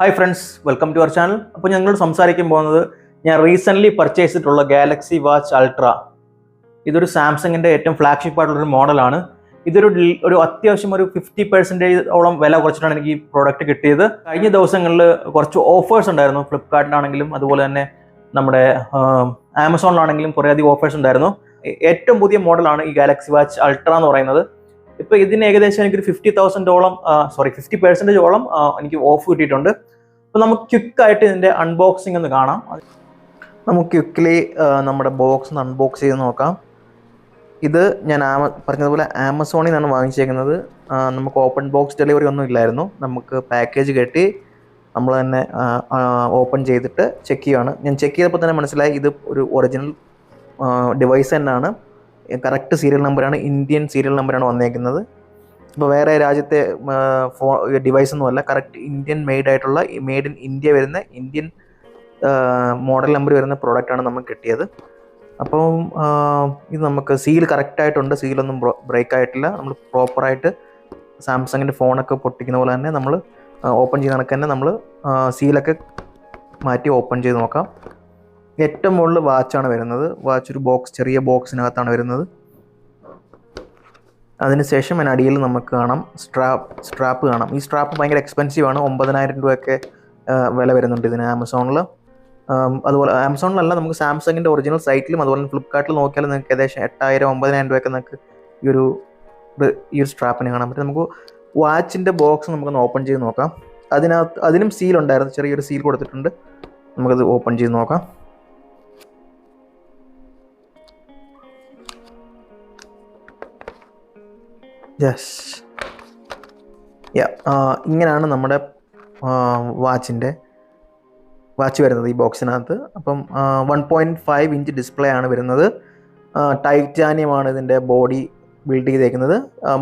Hi friends welcome to our channel അപ്പോൾ ഞങ്ങൾ സംസാരിക്കാൻ പോകുന്നത് ഞാൻ റീസെന്റ്ലി പർച്ചേസ് ചെയ്തിട്ടുള്ള ഗാലക്സി വാച്ച് അൾട്ര ഇതൊരു സാംസങ്ങിന്റെ ഏറ്റവും ഫ്ലാഗ്ഷിപ്പ് ആയിട്ടുള്ളൊരു മോഡലാണ് ഇതൊരു ഒരു അത്യാവശ്യം ഒരു ഫിഫ്റ്റി പെർസെന്റേജ് ഓളം വില കുറച്ചിട്ടാണ് എനിക്ക് ഈ പ്രോഡക്റ്റ് കിട്ടിയത്. കഴിഞ്ഞ ദിവസങ്ങളിൽ കുറച്ച് ഓഫേഴ്സ് ഉണ്ടായിരുന്നു. ഫ്ലിപ്കാർട്ടിലാണെങ്കിലും അതുപോലെ തന്നെ നമ്മുടെ ആമസോണിലാണെങ്കിലും കുറേ അധികം ഓഫേഴ്സ് ഉണ്ടായിരുന്നു. ഏറ്റവും പുതിയ മോഡലാണ് ഈ ഗാലക്സി വാച്ച് അൾട്ര എന്ന് പറയുന്നത്. ഇപ്പൊ ഇതിന് ഏകദേശം എനിക്കൊരു ഫിഫ്റ്റി തൗസൻഡോളം സോറി ഫിഫ്റ്റി പെർസെന്റേജോളം എനിക്ക് ഓഫ് കിട്ടിയിട്ടുണ്ട്. അപ്പോൾ നമുക്ക് ക്വിക്കായിട്ട് ഇതിന്റെ അൺബോക്സിംഗ് ഒന്ന് കാണാം. നമുക്ക് ക്വിക്കലി നമ്മുടെ ബോക്സ് ഒന്ന് അൺബോക്സ് ചെയ്ത് നോക്കാം. ഇത് ഞാൻ ആമ പറഞ്ഞതുപോലെ ആമസോണിൽ നിന്നാണ് വാങ്ങിച്ചേക്കുന്നത്. നമുക്ക് ഓപ്പൺ ബോക്സ് ഡെലിവറി ഒന്നും ഇല്ലായിരുന്നു. നമുക്ക് പാക്കേജ് കെട്ടി നമ്മൾ തന്നെ ഓപ്പൺ ചെയ്തിട്ട് ചെക്ക് ചെയ്യുകയാണ് ഞാൻ ചെക്ക് ചെയ്തപ്പോൾ തന്നെ മനസ്സിലായി ഇത് ഒരു ഒറിജിനൽ ഡിവൈസ് തന്നെയാണ്. കറക്റ്റ് സീരിയൽ നമ്പറാണ് ഇന്ത്യൻ സീരിയൽ നമ്പറാണ് വന്നേക്കുന്നത്. ഇപ്പോൾ വേറെ രാജ്യത്തെ ഫോ ഡിവൈസ് ഒന്നുമല്ല കറക്റ്റ് ഇന്ത്യൻ മെയ്ഡ് ആയിട്ടുള്ള മെയ്ഡ് ഇൻ ഇന്ത്യ വരുന്ന ഇന്ത്യൻ മോഡൽ നമ്പർ വരുന്ന പ്രോഡക്റ്റാണ് നമുക്ക് കിട്ടിയത്. അപ്പം ഇത് നമുക്ക് സീൽ കറക്റ്റ് ആയിട്ടുണ്ട് സീലൊന്നും ബ്രേക്ക് ആയിട്ടില്ല. നമ്മൾ പ്രോപ്പറായിട്ട് സാംസങ്ങിന്റെ ഫോണൊക്കെ പൊട്ടിക്കുന്ന പോലെ തന്നെ നമ്മൾ ഓപ്പൺ ചെയ്ത് കണക്ക് തന്നെ നമ്മൾ സീലൊക്കെ മാറ്റി ഓപ്പൺ ചെയ്ത് നോക്കാം. ഏറ്റവും മുകളിൽ വാച്ചാണ് വരുന്നത്. വാച്ച് ഒരു ബോക്സ് ചെറിയ ബോക്സിനകത്താണ് വരുന്നത്. അതിനുശേഷം അതിന് അടിയിൽ നമുക്ക് കാണാം സ്ട്രാപ്പ് സ്ട്രാപ്പ് കാണാം. ഈ സ്ട്രാപ്പ് ഭയങ്കര എക്സ്പെൻസീവാണ് ഒമ്പതിനായിരം രൂപയൊക്കെ വില വരുന്നുണ്ട് ഇതിന് ആമസോണിൽ അതുപോലെ ആമസോണിലല്ല നമുക്ക് സാംസങ്ങിന്റെ ഒറിജിനൽ സൈറ്റിലും അതുപോലെ ഫ്ലിപ്കാർട്ടിൽ നോക്കിയാലും നിങ്ങൾക്ക് ഏകദേശം എട്ടായിരം ഒമ്പതിനായിരം രൂപയൊക്കെ നിങ്ങൾക്ക് ഈ ഒരു ഈ ഒരു സ്ട്രാപ്പിന് കാണാൻ പറ്റും. നമുക്ക് വാച്ചിന്റെ ബോക്സ് നമുക്കൊന്ന് ഓപ്പൺ ചെയ്ത് നോക്കാം. അതിനകത്ത് അതിനും സീൽ ഉണ്ടായിരുന്നു. ചെറിയൊരു സീൽ കൊടുത്തിട്ടുണ്ട്. നമുക്കത് ഓപ്പൺ ചെയ്ത് നോക്കാം. യെസ് ഇങ്ങനെയാണ് നമ്മുടെ വാച്ചിന്റെ വാച്ച് വരുന്നത് ഈ ബോക്സിനകത്ത്. അപ്പം one point five inch display ആണ് വരുന്നത്. ടൈറ്റാനിയമാണ് ഇതിന്റെ ബോഡി ബിൽഡ് ചെയ്തേക്കുന്നത്.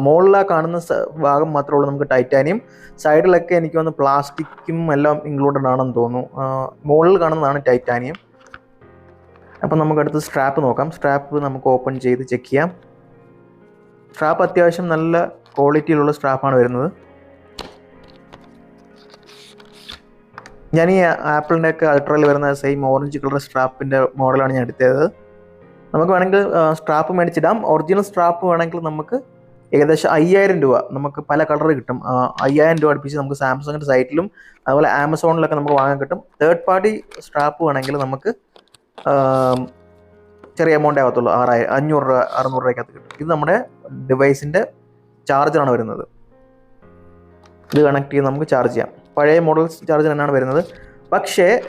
മുകളിലാ കാണുന്ന ഭാഗം മാത്രമേ ഉള്ളൂ നമുക്ക് ടൈറ്റാനിയം സൈഡിലൊക്കെ എനിക്ക് വന്ന് പ്ലാസ്റ്റിക്കും എല്ലാം ഇൻക്ലൂഡഡ് ആണെന്ന് തോന്നുന്നു. മുകളിൽ കാണുന്നതാണ് ടൈറ്റാനിയം അപ്പം നമുക്കടുത്ത് സ്ട്രാപ്പ് നോക്കാം. സ്ട്രാപ്പ് നമുക്ക് ഓപ്പൺ ചെയ്ത് ചെക്ക് ചെയ്യാം. സ്ട്രാപ്പ് അത്യാവശ്യം നല്ല ക്വാളിറ്റിയിലുള്ള സ്ട്രാപ്പാണ് വരുന്നത്. ഞാൻ ഈ ആപ്പിളിന്റെ ഒക്കെ അൾട്രയിൽ വരുന്ന സെയിം ഓറഞ്ച് കളർ സ്ട്രാപ്പിന്റെ മോഡലാണ് ഞാൻ എടുത്തത്. നമുക്ക് വേണമെങ്കിൽ സ്ട്രാപ്പ് മേടിച്ചിടാം. ഒറിജിനൽ സ്ട്രാപ്പ് വേണമെങ്കിൽ നമുക്ക് ഏകദേശം അയ്യായിരം രൂപ നമുക്ക് പല കളർ കിട്ടും. അയ്യായിരം രൂപ അടുപ്പിച്ച് നമുക്ക് സാംസങ്ങിന്റെ സൈറ്റിലും അതുപോലെ ആമസോണിലൊക്കെ നമുക്ക് വാങ്ങാൻ കിട്ടും. തേർഡ് പാർട്ടി സ്ട്രാപ്പ് വേണമെങ്കിൽ നമുക്ക് ചെറിയ എമൗണ്ട് ആകത്തുള്ളൂ. ആറായിരം അഞ്ഞൂറ് രൂപ അറുന്നൂറ് രൂപയ്ക്കകത്ത് കിട്ടും. ഇത് നമ്മുടെ ഡിവൈസിന്റെ ചാർജറാണ് വരുന്നത്. ഇത് കണക്ട് ചെയ്ത് നമുക്ക് ചാർജ് ചെയ്യാം. പഴയ മോഡൽസ് ചാർജർ തന്നെയാണ് വരുന്നത്. പക്ഷേ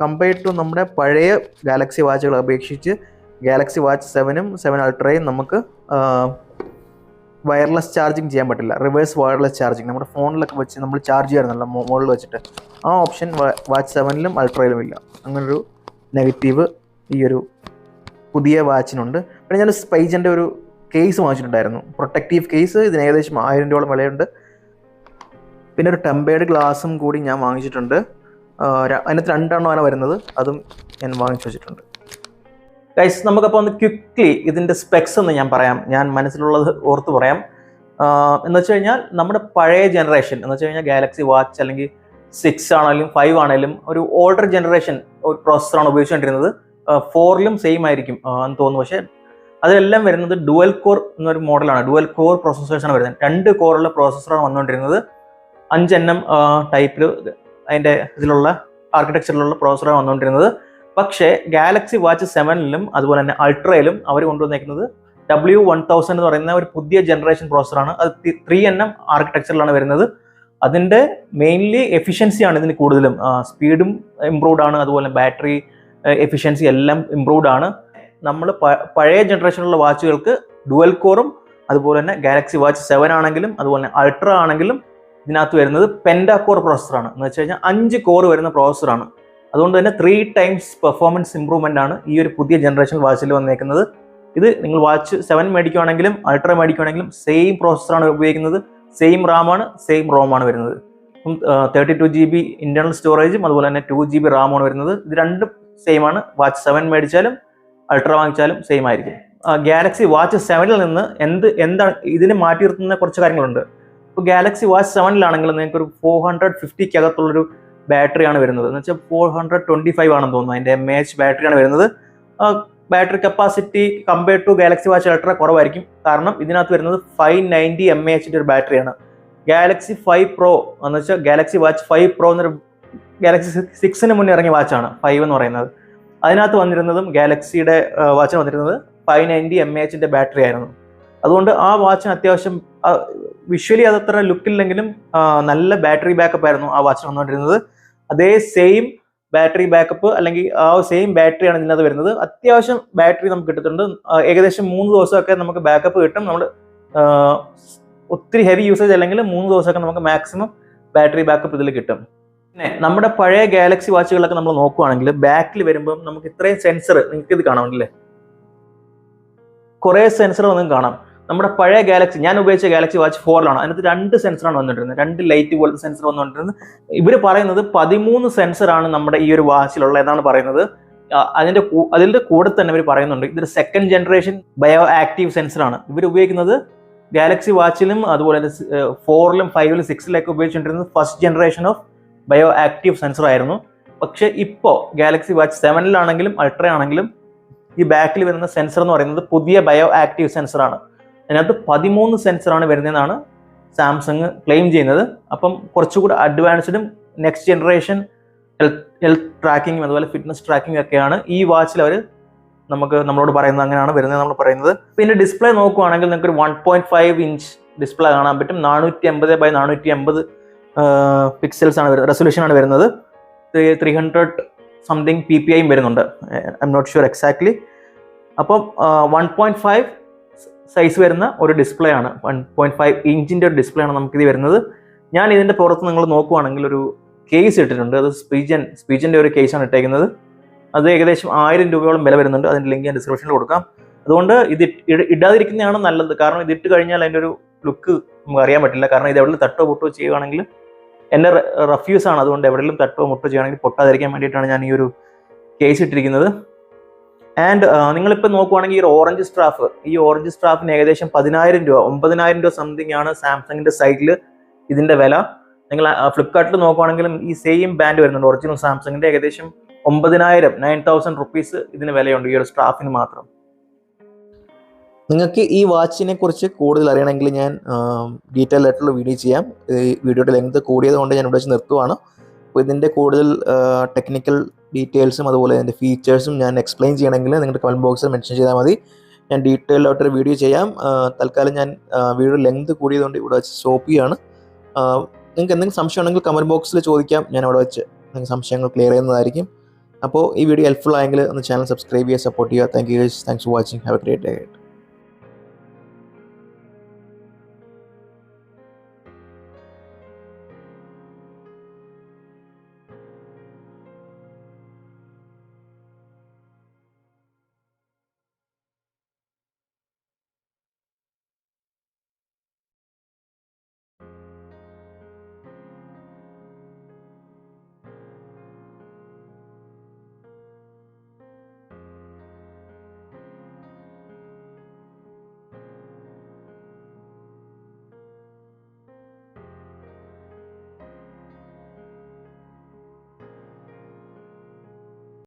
കമ്പയർഡ് ടു നമ്മുടെ പഴയ ഗാലക്സി വാച്ചുകളെ അപേക്ഷിച്ച് ഗാലക്സി വാച്ച് സെവനും സെവൻ അൾട്രയും നമുക്ക് വയർലെസ് ചാർജിങ് ചെയ്യാൻ പറ്റില്ല. റിവേഴ്സ് വയർലെസ് ചാർജിങ് നമ്മുടെ ഫോണിലൊക്കെ വെച്ച് നമ്മൾ ചാർജ് ചെയ്യാറുണ്ടല്ലോ മുകളിൽ വെച്ചിട്ട്. ആ ഓപ്ഷൻ വാച്ച് സെവനിലും അൾട്രയിലും ഇല്ല. അങ്ങനൊരു നെഗറ്റീവ് ഈ ഒരു പുതിയ വാച്ചിനുണ്ട്. പിന്നെ ഞാൻ സ്പൈജന്റെ ഒരു കേസ് വാങ്ങിച്ചിട്ടുണ്ടായിരുന്നു. പ്രൊട്ടക്റ്റീവ് കേസ് ഇതിന് ഏകദേശം ആയിരം രൂപയോളം വിലയുണ്ട്. പിന്നെ ഒരു ടെമ്പേർഡ് ഗ്ലാസും കൂടി ഞാൻ വാങ്ങിച്ചിട്ടുണ്ട്. അതിനകത്ത് രണ്ടെണ്ണമാണ് വരുന്നത്. അതും ഞാൻ വാങ്ങിച്ചു വെച്ചിട്ടുണ്ട്. ഗൈസ് നമുക്കപ്പോൾ ഒന്ന് ക്വിക്ക്ലി ഇതിന്റെ സ്പെക്സ് ഒന്ന് ഞാൻ പറയാം. ഞാൻ മനസ്സിലുള്ളത് ഓർത്ത് പറയാം. എന്ന് വെച്ച് കഴിഞ്ഞാൽ നമ്മുടെ പഴയ ജനറേഷൻ എന്ന് വെച്ച് കഴിഞ്ഞാൽ ഗാലക്സി വാച്ച് അല്ലെങ്കിൽ സിക്സ് ആണെങ്കിലും ഫൈവ് ആണെങ്കിലും ഒരു ഓൾഡർ ജനറേഷൻ ഒരു പ്രോസസ്സറാണ് ഉപയോഗിച്ചുകൊണ്ടിരുന്നത്. ഫോറിലും സെയിം ആയിരിക്കും എന്ന് തോന്നുന്നു. പക്ഷേ അതിലെല്ലാം വരുന്നത് ഡുവൽ കോർ എന്നൊരു മോഡലാണ് ഡുവൽ കോർ പ്രോസസ്സേഴ്സാണ് വരുന്നത്. രണ്ട് കോറുള്ള പ്രോസസ്സറാണ് വന്നുകൊണ്ടിരുന്നത്. അഞ്ച് എണ്ണം ടൈപ്പിൽ അതിന്റെ ഇതിലുള്ള ആർക്കിടെക്ചറിലുള്ള പ്രോസസ്സറാണ് വന്നുകൊണ്ടിരുന്നത്. പക്ഷേ ഗാലക്സി വാച്ച് സെവനിലും അതുപോലെ തന്നെ അൾട്രയിലും അവർ കൊണ്ടുവന്നേക്കുന്നത് ഡബ്ല്യു വൺ തൗസൻഡ് എന്ന് പറയുന്ന ഒരു പുതിയ ജനറേഷൻ പ്രോസസ്സറാണ് അത് ത്രീ എൻ എം ആർക്കിടെക്ചറിലാണ് വരുന്നത്. അതിന്റെ മെയിൻലി എഫിഷ്യൻസിയാണ് ഇതിന് കൂടുതലും. സ്പീഡും ഇമ്പ്രൂവ്ഡ് ആണ്. അതുപോലെ ബാറ്ററി എഫിഷ്യൻസി എല്ലാം ഇമ്പ്രൂവ്ഡ് ആണ്. നമ്മൾ പഴയ ജനറേഷനിലുള്ള വാച്ചുകൾക്ക് ഡുവൽ കോറും അതുപോലെ തന്നെ ഗാലക്സി വാച്ച് സെവൻ ആണെങ്കിലും അതുപോലെ തന്നെ അൾട്ര ആണെങ്കിലും ഇതിനകത്ത് വരുന്നത് പെൻഡാ കോർ പ്രോസസ്സറാണ് എന്ന് വെച്ച് കഴിഞ്ഞാൽ അഞ്ച് കോർ വരുന്ന പ്രോസസ്സറാണ് അതുകൊണ്ട് തന്നെ ത്രീ ടൈംസ് പെർഫോമൻസ് ഇമ്പ്രൂവ്മെന്റ് ആണ് ഈ ഒരു പുതിയ ജനറേഷൻ വാച്ചിൽ വന്നേക്കുന്നത്. ഇത് നിങ്ങൾ വാച്ച് സെവൻ മേടിക്കുവാണെങ്കിലും അൾട്ര മേടിക്കുവാണെങ്കിലും സെയിം പ്രോസസ്സറാണ് ഉപയോഗിക്കുന്നത്. സെയിം റാമാണ് സെയിം റോമാണ് വരുന്നത്. Thirty two G B internal സ്റ്റോറേജും അതുപോലെ തന്നെ ടു ജി ബി റാമാണ് വരുന്നത്. ഇത് രണ്ടും സെയിം ആണ്. വാച്ച് സെവൻ മേടിച്ചാലും അൾട്രാ വാങ്ങിച്ചാലും സെയിം ആയിരിക്കും. ഗാലക്സി വാച്ച് സെവനിൽ നിന്ന് എന്ത് എന്താണ് ഇതിനെ മാറ്റി നിർത്തുന്ന കുറച്ച് കാര്യങ്ങളുണ്ട്. ഇപ്പോൾ ഗാലക്സി വാച്ച് സെവനിലാണെങ്കിൽ നിങ്ങൾക്ക് ഒരു ഫോർ ഹൺഡ്രഡ് ഫിഫ്റ്റിക്ക് അകത്തുള്ളൊരു ബാറ്ററിയാണ് വരുന്നത്. എന്ന് വെച്ചാൽ ഫോർ ഹൺഡ്രഡ് ട്വന്റി ഫൈവ് ആണെന്ന് തോന്നുന്നു. അതിന്റെ എം എച്ച് ബാറ്ററിയാണ് വരുന്നത്. Battery capacity compared to Galaxy Watch Ultra കുറവായിരിക്കും. കാരണം ഇതിനകത്ത് വരുന്നത് ഫൈവ് നയന്റി എം എ എച്ചിന്റെ ഒരു ബാറ്ററിയാണ് ഗാലക്സി ഫൈവ് പ്രോ എന്ന് വെച്ചാൽ ഗാലക്സി വാച്ച് ഫൈവ് പ്രോ എന്നൊരു ഗാലക്സി സിക്സിന് മുന്നേ ഇറങ്ങിയ വാച്ചാണ് ഫൈവ് എന്ന് പറയുന്നത്. അതിനകത്ത് വന്നിരുന്നതും ഗാലക്സിയുടെ വാച്ചിന് വന്നിരുന്നത് ഫൈവ് നയന്റി എം എച്ചിന്റെ ബാറ്ററി ആയിരുന്നു. അതുകൊണ്ട് ആ വാച്ചിന് അത്യാവശ്യം വിഷ്വലി അതത്ര ലുക്കില്ലെങ്കിലും നല്ല ബാറ്ററി ബാക്കപ്പ് ആയിരുന്നു ആ വാച്ചിന് വന്നുകൊണ്ടിരുന്നത്. അതേ സെയിം ബാറ്ററി ബാക്കപ്പ് അല്ലെങ്കിൽ ആ സെയിം ബാറ്ററിയാണ് ഇതിനകത്ത് വരുന്നത്. അത്യാവശ്യം ബാറ്ററി നമുക്ക് കിട്ടുന്നുണ്ട് ഏകദേശം മൂന്ന് ദിവസമൊക്കെ നമുക്ക് ബാക്കപ്പ് കിട്ടും. നമ്മൾ ഒത്തിരി ഹെവി യൂസേജ് അല്ലെങ്കിൽ മൂന്ന് ദിവസമൊക്കെ നമുക്ക് മാക്സിമം ബാറ്ററി ബാക്കപ്പ് ഇതിൽ കിട്ടും. പിന്നെ നമ്മുടെ പഴയ ഗാലക്സി വാച്ചുകളൊക്കെ നമ്മൾ നോക്കുവാണെങ്കിൽ ബാക്കിൽ വരുമ്പോൾ നമുക്ക് ഇത്രയും സെൻസർ നിങ്ങൾക്ക് ഇത് കാണാമല്ലേ കുറേ സെൻസർ ഒന്നും കാണാം. നമ്മുടെ പഴയ ഗാലക്സി ഞാൻ ഉപയോഗിച്ച ഗാലക്സി വാച്ച് ഫോറിലാണ് അതിനകത്ത് രണ്ട് സെൻസറാണ് വന്നിട്ടിരുന്നത്. രണ്ട് ലൈറ്റ് പോലത്തെ സെൻസർ വന്നുകൊണ്ടിരുന്നത് ഇവർ പറയുന്നത് പതിമൂന്ന് സെൻസറാണ് നമ്മുടെ ഈ ഒരു വാച്ചിലുള്ള എന്നാണ് പറയുന്നത്. അതിന്റെ അതിന്റെ അതിന്റെ കൂടെ തന്നെ ഇവർ പറയുന്നുണ്ട്. ഇതൊരു സെക്കൻഡ് ജനറേഷൻ ബയോ ആക്റ്റീവ് സെൻസറാണ് ഇവർ ഉപയോഗിക്കുന്നത് ഗാലക്സി വാച്ചിലും അതുപോലെ തന്നെ ഫോറിലും ഫൈവിലും സിക്സിലൊക്കെ ഉപയോഗിച്ചുകൊണ്ടിരുന്നത് first generation of bioactive sensor ആയിരുന്നു പക്ഷേ ഇപ്പോൾ ഗാലക്സി വാച്ച് സെവനിലാണെങ്കിലും അൾട്ര ആണെങ്കിലും ഈ ബാക്കിൽ വരുന്ന സെൻസർ എന്ന് പറയുന്നത് പുതിയ ബയോ ആക്റ്റീവ് സെൻസറാണ് അതിനകത്ത് പതിമൂന്ന് സെൻസറാണ് വരുന്നതെന്നാണ് സാംസങ് ക്ലെയിം ചെയ്യുന്നത്. അപ്പം കുറച്ചുകൂടി അഡ്വാൻസ്ഡും നെക്സ്റ്റ് ജനറേഷൻ ഹെൽത്ത് ട്രാക്കിങ്ങും അതുപോലെ ഫിറ്റ്നസ് ട്രാക്കിംഗ് ഒക്കെയാണ് ഈ വാച്ചിൽ അവർ നമുക്ക് നമ്മളോട് പറയുന്നത്. അങ്ങനെയാണ് വരുന്നത് നമ്മൾ പറയുന്നത്. പിന്നെ ഡിസ്പ്ലേ നോക്കുവാണെങ്കിൽ നിങ്ങൾക്ക് ഒരു one point five inch display കാണാൻ പറ്റും. നാനൂറ്റി എൺപത് ബൈ നാനൂറ്റി എൺപത് പിക്സൽസ് ആണ് വരുന്നത് റെസൊല്യൂഷൻ ആണ് വരുന്നത്. Three hundred something P P ഐയും വരുന്നുണ്ട്. I'm not sure exactly അപ്പം വൺ പോയിന്റ് ഫൈവ് സൈസ് വരുന്ന ഒരു ഡിസ്പ്ലേ ആണ്. വൺ പോയിന്റ് ഫൈവ് ഇഞ്ചിന്റെ ഒരു ഡിസ്പ്ലേ ആണ് നമുക്കിത് വരുന്നത്. ഞാൻ ഇതിന്റെ പുറത്ത് നിങ്ങൾ നോക്കുവാണെങ്കിൽ ഒരു കേസ് ഇട്ടിട്ടുണ്ട്. അത് സ്പീജൻ സ്പീജിന്റെ ഒരു കേസാണ് ഇട്ടേക്കുന്നത്. അത് ഏകദേശം ആയിരം രൂപയോളം വില വരുന്നുണ്ട്. അതിന്റെ ലിങ്ക് ഞാൻ ഡിസ്ക്രിപ്ഷനിൽ കൊടുക്കാം. അതുകൊണ്ട് ഇത് ഇടാതിരിക്കുന്നതാണ് നല്ലത്. കാരണം ഇതിട്ട് കഴിഞ്ഞാൽ അതിന്റെ ഒരു ലുക്ക് നമുക്ക് അറിയാൻ പറ്റില്ല. കാരണം ഇത് എവിടെ തട്ടോ പൊട്ടോ ചെയ്യുകയാണെങ്കിൽ എന്റെ റഫ്യൂസ് ആണ്. അതുകൊണ്ട് എവിടെയെങ്കിലും തട്ടോ മുട്ടോ ചെയ്യുകയാണെങ്കിൽ പൊട്ടാതിരിക്കാൻ വേണ്ടിയിട്ടാണ് ഞാൻ ഈ ഒരു കേസ് ഇട്ടിരിക്കുന്നത്. ആൻഡ് നിങ്ങളിപ്പോൾ നോക്കുവാണെങ്കിൽ ഈ ഓറഞ്ച് സ്ട്രാഫ് ഈ ഓറഞ്ച് സ്ട്രാഫിന് ഏകദേശം പതിനായിരം രൂപ ഒമ്പതിനായിരം രൂപ സംതിങ് ആണ് സാംസങ്ങിന്റെ സൈറ്റിൽ ഇതിന്റെ വില. നിങ്ങൾ ഫ്ലിപ്കാർട്ടിൽ നോക്കുവാണെങ്കിലും ഈ സെയിം ബാൻഡ് വരുന്നുണ്ട്. ഒറിജിനൽ സാംസങ്ങിന്റെ ഏകദേശം ഒമ്പതിനായിരം നയൻ തൗസൻഡ് റുപ്പീസ് ഇതിന് വിലയുണ്ട് ഈ ഒരു സ്ട്രാഫിന് മാത്രം. നിങ്ങൾക്ക് ഈ വാച്ചിനെ കുറിച്ച് കൂടുതൽ അറിയണമെങ്കിൽ ഞാൻ ഡീറ്റെയിൽ ആയിട്ടുള്ള വീഡിയോ ചെയ്യാം. ഈ വീഡിയോയുടെ ലെങ്ത് കൂടിയത് കൊണ്ട് ഞാൻ ഇവിടെ വെച്ച് നിർത്തുവാണ്. അപ്പോൾ ഇതിന്റെ കൂടുതൽ ടെക്നിക്കൽ ഡീറ്റെയിൽസും അതുപോലെ അതിന്റെ ഫീച്ചേഴ്സും ഞാൻ എക്സ്പ്ലെയിൻ ചെയ്യണമെങ്കിൽ നിങ്ങളുടെ കമന്റ് ബോക്സിൽ മെൻഷൻ ചെയ്താൽ മതി. ഞാൻ ഡീറ്റെയിൽ ആയിട്ടൊരു വീഡിയോ ചെയ്യാം. തൽക്കാലം ഞാൻ വീഡിയോ ലെങ്ത് കൂടിയതുകൊണ്ട് ഇവിടെ വെച്ച് സ്റ്റോപ്പ് ചെയ്യാണ്. നിങ്ങൾക്ക് എന്തെങ്കിലും സംശയം ഉണ്ടെങ്കിൽ കമന്റ് ബോക്സിൽ ചോദിക്കാം. ഞാൻ അവിടെ വെച്ച് നിങ്ങൾക്ക് സംശയങ്ങൾ ക്ലിയർ ചെയ്യുന്നതായിരിക്കും. അപ്പോൾ ഈ വീഡിയോ ഹെൽപ്ഫുൾ ആയെങ്കിൽ ഒന്ന് ചാനൽ സബ്സ്ക്രൈബ് ചെയ്യുക സപ്പോർട്ട് ചെയ്യുക. Thank you thanks for watching have a great day